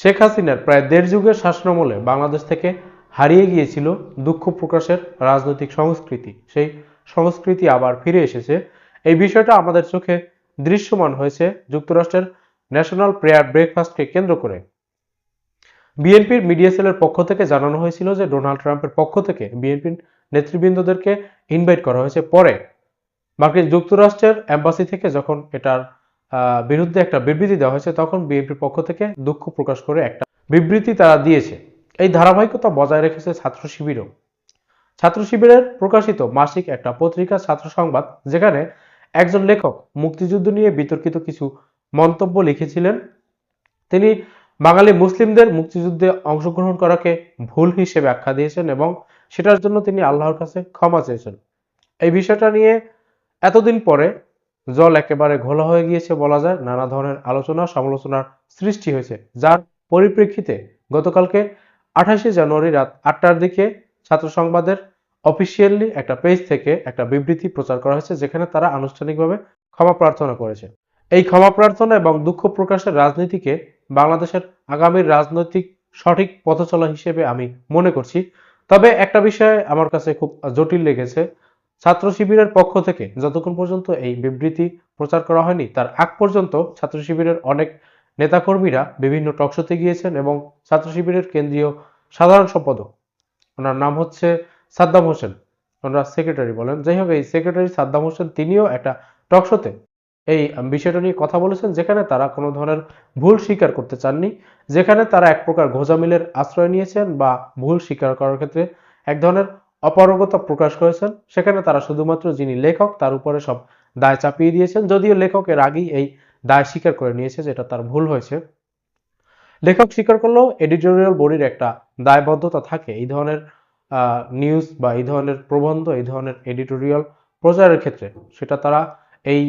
শেখ হাসিনার প্রায় দেড় যুগের শাসনামলে বাংলাদেশ থেকে হারিয়ে গিয়েছিল দুঃখ প্রকাশের রাজনৈতিক সংস্কৃতি। সেই সংস্কৃতি আবার ফিরে এসেছে। এই বিষয়টা আমাদের চোখে দৃশ্যমান হয়েছে যুক্তরাষ্ট্রের ন্যাশনাল প্রেয়ার ব্রেকফাস্টকে কেন্দ্র করে। বিএনপির মিডিয়া সেলের পক্ষ থেকে জানানো হয়েছিল যে ডোনাল্ড ট্রাম্পের পক্ষ থেকে বিএনপির নেতৃবৃন্দদেরকে ইনভাইট করা হয়েছে। পরে মার্কিন যুক্তরাষ্ট্রের অ্যাম্বাসি থেকে যখন এটার বিরুদ্ধে একটা বিবৃতি দেওয়া হয়েছে, তখন বিএনপির পক্ষ থেকে দুঃখ প্রকাশ করে একটা বিবৃতি তারা দিয়েছে। এই ধারাবাহিকতা বজায় রেখেছে ছাত্র শিবিরও। ছাত্র শিবিরের প্রকাশিত মাসিক একটা পত্রিকা, ছাত্র সংবাদ, যেখানে একজন লেখক মুক্তিযুদ্ধ নিয়ে বিতর্কিত কিছু মন্তব্য লিখেছিলেন। তিনি বাঙালি মুসলিমদের মুক্তিযুদ্ধে অংশগ্রহণ করাকে ভুল হিসেবে আখ্যা দিয়েছেন এবং সেটার জন্য তিনি আল্লাহর কাছে ক্ষমা চেয়েছেন। এই বিষয়টা নিয়ে এতদিন পরে জল একেবারে ঘোলা হয়ে গিয়েছে বলা যায়। নানা ধরনের আলোচনা সমালোচনার সৃষ্টি হয়েছে। যার পরিপ্রেক্ষিতে গতকালকে আঠাশে জানুয়ারি রাত আটটার দিকে ছাত্র সংবাদের অফিসিয়ালি একটা পেজ থেকে একটা বিবৃতি প্রচার করা হয়েছে, যেখানে তারা আনুষ্ঠানিকভাবে ক্ষমা প্রার্থনা করেছে। এই ক্ষমা প্রার্থনা এবং দুঃখ প্রকাশের রাজনীতিকে বাংলাদেশের আগামীর রাজনৈতিক সঠিক পথচলা হিসেবে আমি মনে করছি। তবে একটা বিষয়ে আমার কাছে খুব জটিল লেগেছে। ছাত্র শিবিরের পক্ষ থেকে যতক্ষণ পর্যন্ত এই বিবৃতি প্রচার করা হয়নি, তার আগ পর্যন্ত ছাত্র শিবিরের অনেক নেতাকর্মীরা বিভিন্ন টকশোতে গিয়েছেন এবং ছাত্র শিবিরের কেন্দ্রীয় সাধারণ সম্পাদক, ওনার নাম হচ্ছে সাদ্দাম হোসেন। ওনারা সেক্রেটারি বলেন। যাই হোক, এই সেক্রেটারি সাদ্দাম হোসেন, তিনিও একটা টকশোতে এই বিষয়টা নিয়ে কথা বলেছেন, যেখানে তারা কোনো ধরনের ভুল স্বীকার করতে চাননি, যেখানে তারা এক প্রকার ঘোজামিলের আশ্রয় নিয়েছেন বা ভুল স্বীকার করার ক্ষেত্রে এক ধরনের অপারগতা প্রকাশ করেছেন। সেখানে তারা শুধুমাত্র যিনি লেখক, তার উপরে সব দায় চাপিয়ে দিয়েছেন। যদিও লেখক এর আগেই এই দায় স্বীকার করে নিয়েছে, যেটা তার ভুল হয়েছে। লেখক স্বীকার করলেও এডিটোরিয়াল বডির একটা দায়বদ্ধতা থাকে। এই ধরনের নিউজ বা এই ধরনের প্রবন্ধ, এই ধরনের এডিটোরিয়াল প্রচারের ক্ষেত্রে সেটা তারা এই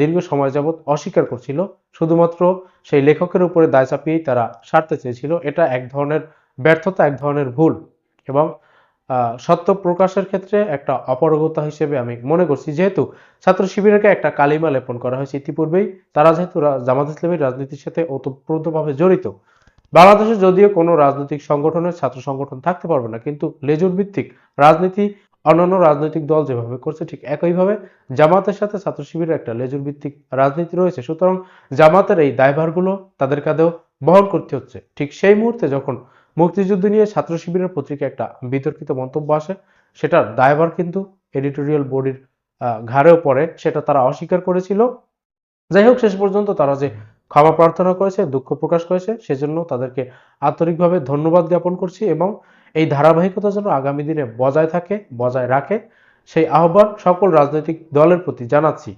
দীর্ঘ সময় যাবৎ অস্বীকার করছিল। শুধুমাত্র সেই লেখকের উপরে দায় চাপিয়েই তারা সারতে চেয়েছিল। এটা এক ধরনের ব্যর্থতা, এক ধরনের ভুল। এবং সত্য প্রকাশের ক্ষেত্রে একটা অপারগতা হিসেবে আমি মনে করছি। যেহেতু ছাত্র শিবিরকে একটা কালিমা লেপন করা হয়েছে ইতিপূর্বেই, তারা যেহেতু জামাত ইসলামী রাজনীতির সাথে ওতপ্রোতভাবে জড়িত, বাংলাদেশে যদিও কোনো রাজনৈতিক সংগঠনের ছাত্র সংগঠন থাকতে পারবে না, কিন্তু লেজুর ভিত্তিক রাজনীতি, অন্যান্য রাজনৈতিক দল যেভাবে করছে ঠিক একইভাবে জামাতের সাথে ছাত্র শিবিরের একটা লেজুর ভিত্তিক রাজনীতি রয়েছে। সুতরাং জামাতের এই দায়ভারগুলো তাদের কাঁধেও বহন করতে হচ্ছে। ঠিক সেই মুহূর্তে যখন মুক্তিযুদ্ধ নিয়ে ছাত্র শিবিরের পত্রিকায় একটা বিতর্কিত মন্তব্য আসে। সেটার দায়ভার কিন্তু এডিটোরিয়াল বডির ঘাড়েও পড়ে। সেটা তারা অস্বীকার করেছিল। যাই হোক, শেষ পর্যন্ত তারা যে ক্ষমা প্রার্থনা করেছে, দুঃখ প্রকাশ করেছে, সেজন্য তাদেরকে আন্তরিকভাবে ধন্যবাদ জ্ঞাপন করছি এবং এই ধারাবাহিকতা যেন আগামী দিনে বজায় থাকে, বজায় রাখে, সেই আহ্বান সকল রাজনৈতিক দলের প্রতি জানাচ্ছি।